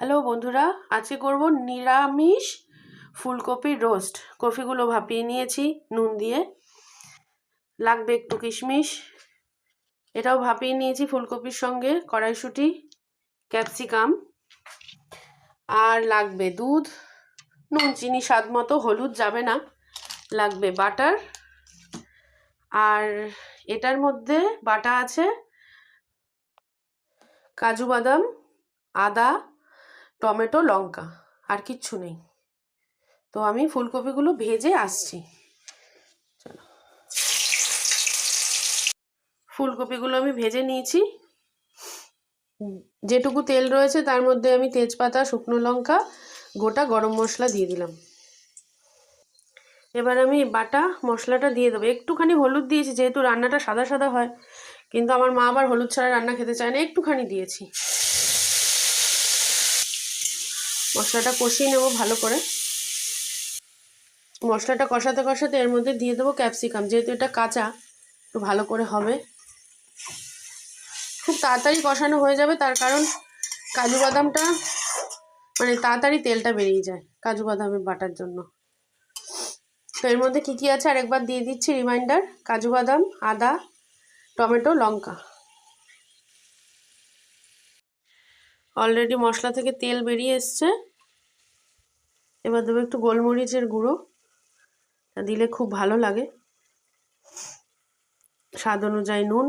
Hello বন্ধুরা, আজকে করব নিরামিষ ফুলকপির রোস্ট। কফিগুলো ভাপিয়ে নিয়েছি, নুন দিয়ে। লাগবে একটু কিশমিশ। এটাও ভাপিয়ে নিয়েছি ফুলকপির সঙ্গে, কড়াইশুঁটি, ক্যাপসিকাম। আর লাগবে দুধ। নুন, চিনি, স্বাদ মতো, হলুদ যাবে না। লাগবে বাটার। আর এটার মধ্যে বাটা আছে কাজু বাদাম, আদা টমেটো, লঙ্কা, আর কিচ্ছু নেই। তো আমি ফুলকপিগুলো ভেজে আসছি। চলো। ফুলকপিগুলো আমি ভেজে নিয়েছি। যেটুকু তেল রয়েছে তার মধ্যে আমি তেজপাতা, শুকনো লঙ্কা, গোটা গরম মশলা দিয়ে দিলাম। এবার আমি বাটা মশলাটা দিয়ে দেবো। একটুখানি হলুদ দিয়েছি, যেহেতু রান্নাটা সাদা সাদা হয়, কিন্তু আমার মা আবার হলুদ ছাড়া রান্না খেতে চায় না, একটুখানি দিয়েছি। মশলাটা কষিয়ে নেব ভালো করে। মশলাটা কষাতে কষাতে এর মধ্যে দিয়ে দেবো ক্যাপসিকাম। যেহেতু এটা কাঁচা একটু ভালো করে হবে। খুব তাড়াতাড়ি কষানো হয়ে যাবে, তার কারণ কাজু বাদামটা মানে তাড়াতাড়ি তেলটা বেরিয়ে যায় কাজু বাদামের বাটার জন্য। তো এর মধ্যে কী কী আছে? আরেকবার দিয়ে দিচ্ছি রিমাইন্ডার, কাজু বাদাম, আদা, টমেটো, লঙ্কা। অলরেডি মশলা থেকে তেল বেরিয়ে এসছে। এবার দেবো একটু গোলমরিচের গুঁড়ো। দিলে খুব ভালো লাগে। স্বাদ অনুযায়ী নুন।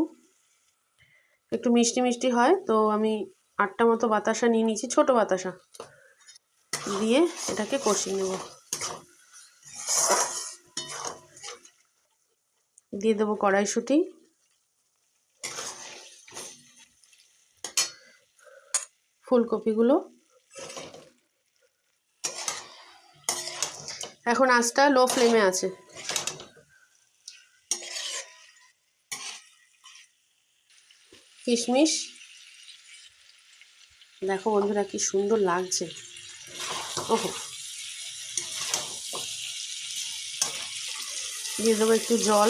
একটু মিষ্টি মিষ্টি হয়, তো আমি আটটা মতো বাতাসা নিয়ে নিয়েছি, ছোটো বাতাসা। দিয়ে এটাকে কষিয়ে নেব। দিয়ে দেবো কড়াইশুঁটি। ফুলকপিগুলো। এখন আঁচটা লো ফ্লেমে আছে। কিশমিশ। দেখো বন্ধুরা কি সুন্দর লাগছে। ওহো। দিয়ে দেবো একটু জল।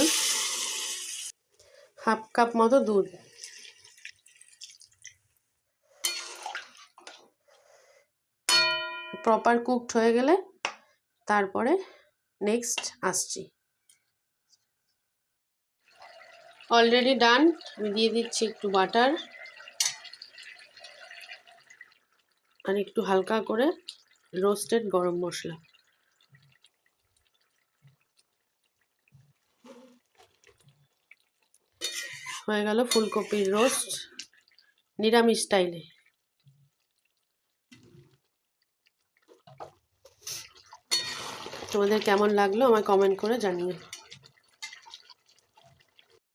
হাফ কাপ মতো দুধ। প্রপার কুকড হয়ে গেলে তারপরে নেক্সট আসছি। অলরেডি ডান আমি দিয়ে দিচ্ছি একটু বাটার আর একটু হালকা করে রোস্টেড গরম মশলা। হয়ে গেল ফুলকপির রোস্ট নিরামিষ স্টাইলে তোমাদের কেমন লাগল আমায় কমেন্ট করে জানিও।